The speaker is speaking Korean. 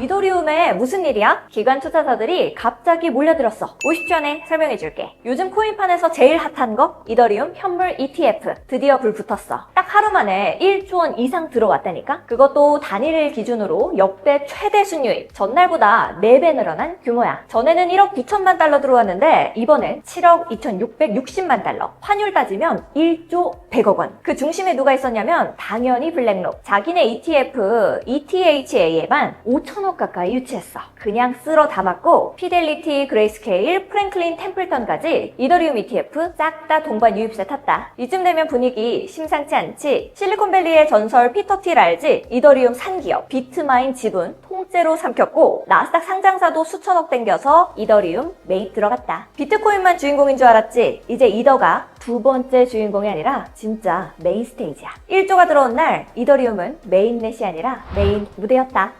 이더리움에 무슨 일이야? 기관 투자자들이 갑자기 몰려들었어. 50초 안에 설명해줄게. 요즘 코인판에서 제일 핫한 거 이더리움 현물 ETF 드디어 불 붙었어. 딱 하루 만에 1조 원 이상 들어왔다니까? 그것도 단일 기준으로 역대 최대 순유입. 전날보다 4배 늘어난 규모야. 전에는 1억 9천만 달러 들어왔는데 이번엔 7억 2,660만 달러. 환율 따지면 1조 100억 원. 그 중심에 누가 있었냐면 당연히 블랙록. 자기네 ETF ETHA에만 5천 억 가까이 유치했어. 그냥 쓸어 담았고 피델리티, 그레이스케일, 프랭클린, 템플턴까지 이더리움 ETF 싹 다 동반 유입세 탔다. 이쯤 되면 분위기 심상치 않지? 실리콘밸리의 전설 피터 틸 알지? 이더리움 산기업 비트마인 지분 통째로 삼켰고 나스닥 상장사도 수천억 땡겨서 이더리움 메인 들어갔다. 비트코인만 주인공인 줄 알았지? 이제 이더가 두 번째 주인공이 아니라 진짜 메인 스테이지야. 1조가 들어온 날 이더리움은 메인 넷이 아니라 메인 무대였다.